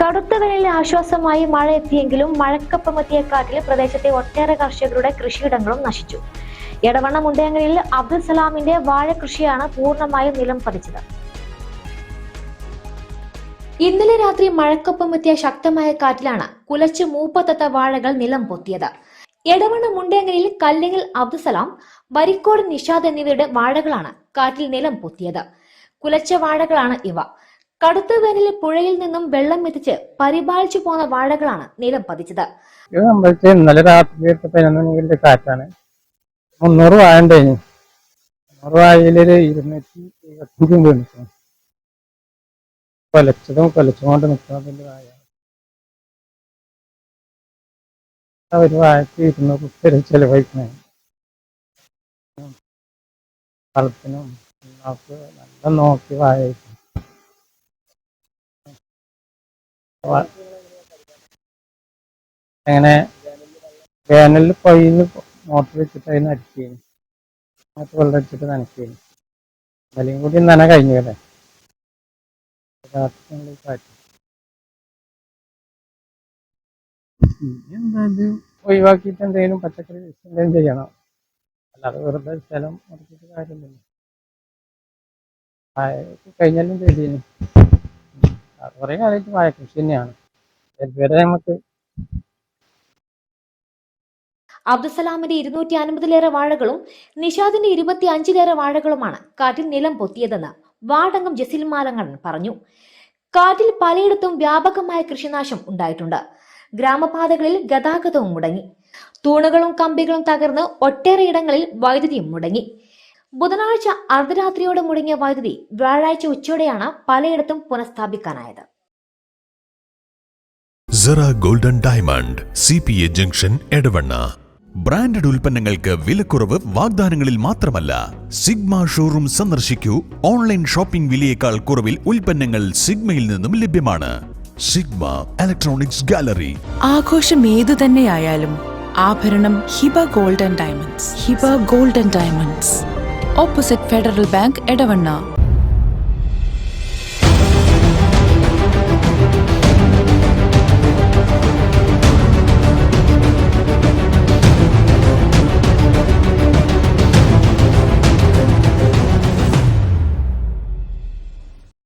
കടുത്ത വേനലിന് ആശ്വാസമായി മഴ എത്തിയെങ്കിലും മഴക്കപ്പമെത്തിയ കാറ്റിൽ പ്രദേശത്തെ ഒട്ടേറെ കർഷകരുടെ കൃഷിയിടങ്ങളും നശിച്ചു. എടവണ്ണ മുണ്ടയങ്ങളിൽ അബ്ദുൽ സലാമിന്റെ വാഴ കൃഷിയാണ് പൂർണമായും നിലം പതിച്ചത്. ഇന്നലെ രാത്രി മഴക്കൊപ്പമെത്തിയ ശക്തമായ കാറ്റിലാണ് കുലച്ച് മൂപ്പത്തത്ത വാഴകൾ നിലം പൊത്തിയത്. എടവണ്ണ മുണ്ടയങ്ങലിൽ കല്ലിങ്ങൽ അബ്ദുസലാം വരിക്കോട് നിഷാദ് എന്നിവരുടെ വാഴകളാണ് കാറ്റിൽ നിലം പൊത്തിയത്. കുലച്ച വാഴകളാണ് ഇവ. കടുത്ത വേനലിൽ പുഴയിൽ നിന്നും വെള്ളം എത്തിച്ച് പരിപാലിച്ചു പോന്ന വാഴകളാണ് നിലം പതിച്ചത്. ഇത് സംഭവിച്ചത് ഇന്നലെ രാത്രി കാറ്റാണ്. മുന്നൂറ് വാഴ മുന്നൂറ് വാഴയിലൊരു ഇരുന്നൂറ്റി എഴുപത്തഞ്ചും വീണിട്ടു കൊലച്ചതും കൊലച്ചുകൊണ്ട് നിൽക്കുന്നതിന്റെ ഒരു വാഴക്ക് ഇരുന്നൂറ് ഉപ്പര് ചെലവഴിക്കണേ. വളത്തിനും നല്ല നോക്കി വാഴ അങ്ങനെ വേനലിൽ പൈന്ന് മോട്ടർ വെച്ചിട്ട് അതിന് അടിക്കുകയും മറ്റു വെള്ളം അടിച്ചിട്ട് നനയ്ക്കുകയും ഇന്നലെയും കൂടി നന കഴിഞ്ഞു അല്ലേ? രാത്രി ഒഴിവാക്കിയിട്ട് എന്തെങ്കിലും പച്ചക്കറി എന്തെങ്കിലും ചെയ്യണം. അല്ലാതെ വെറുതെ സ്ഥലം കാര്യമില്ല കഴിഞ്ഞാലും ചെയ്തിരുന്നു കുറേ കാലമായിട്ട് വാഴ കൃഷി തന്നെയാണ്. നമുക്ക് അബ്ദുസലാമിന്റെ ഇരുന്നൂറ്റി അൻപതിലേറെ വാഴകളും നിഷാദിന്റെ ഇരുപത്തി അഞ്ചിലേറെ വാഴകളുമാണ് കാറ്റിൽ നിലം പൊത്തിയതെന്ന് വാടങ്ങം ജസീൽ മാലങ്ങൺ പറഞ്ഞു. കാറ്റിൽ പലയിടത്തും വ്യാപകമായ കൃഷിനാശം ഉണ്ടായിട്ടുണ്ട്. ഗ്രാമപാതകളിൽ ഗതാഗതവും മുടങ്ങി. തൂണുകളും കമ്പികളും തകർന്ന് ഒട്ടേറെ ഇടങ്ങളിൽ വൈദ്യുതിയും മുടങ്ങി. ബുധനാഴ്ച അർദ്ധരാത്രിയോടെ മുടങ്ങിയ വൈദ്യുതി വ്യാഴാഴ്ച ഉച്ചയോടെയാണ് പലയിടത്തും പുനഃസ്ഥാപിക്കാനായത്. Cera golden diamond C P A junction Edavanna. Branded ഉൽപ്പന്നങ്ങൾക്ക് വിലക്കുറവ് വാഗ്ദാനങ്ങളിൽ മാത്രമല്ല സിഗ്മ ഷോറൂം സന്ദർശിക്കൂ. ഓൺലൈൻ ഷോപ്പിംഗ് വിലയേക്കാൾ കുറവിൽ ഉൽപ്പന്നങ്ങൾ സിഗ്മയിൽ നിന്നും ലഭ്യമാണ്. സിഗ്മ ഇലക്ട്രോണിക്സ് ഗാലറി ആഘോഷം ഏതു തന്നെയായാലും ആഭരണം Hiba golden diamonds. Hiba golden diamonds. Opposite Federal Bank Edavanna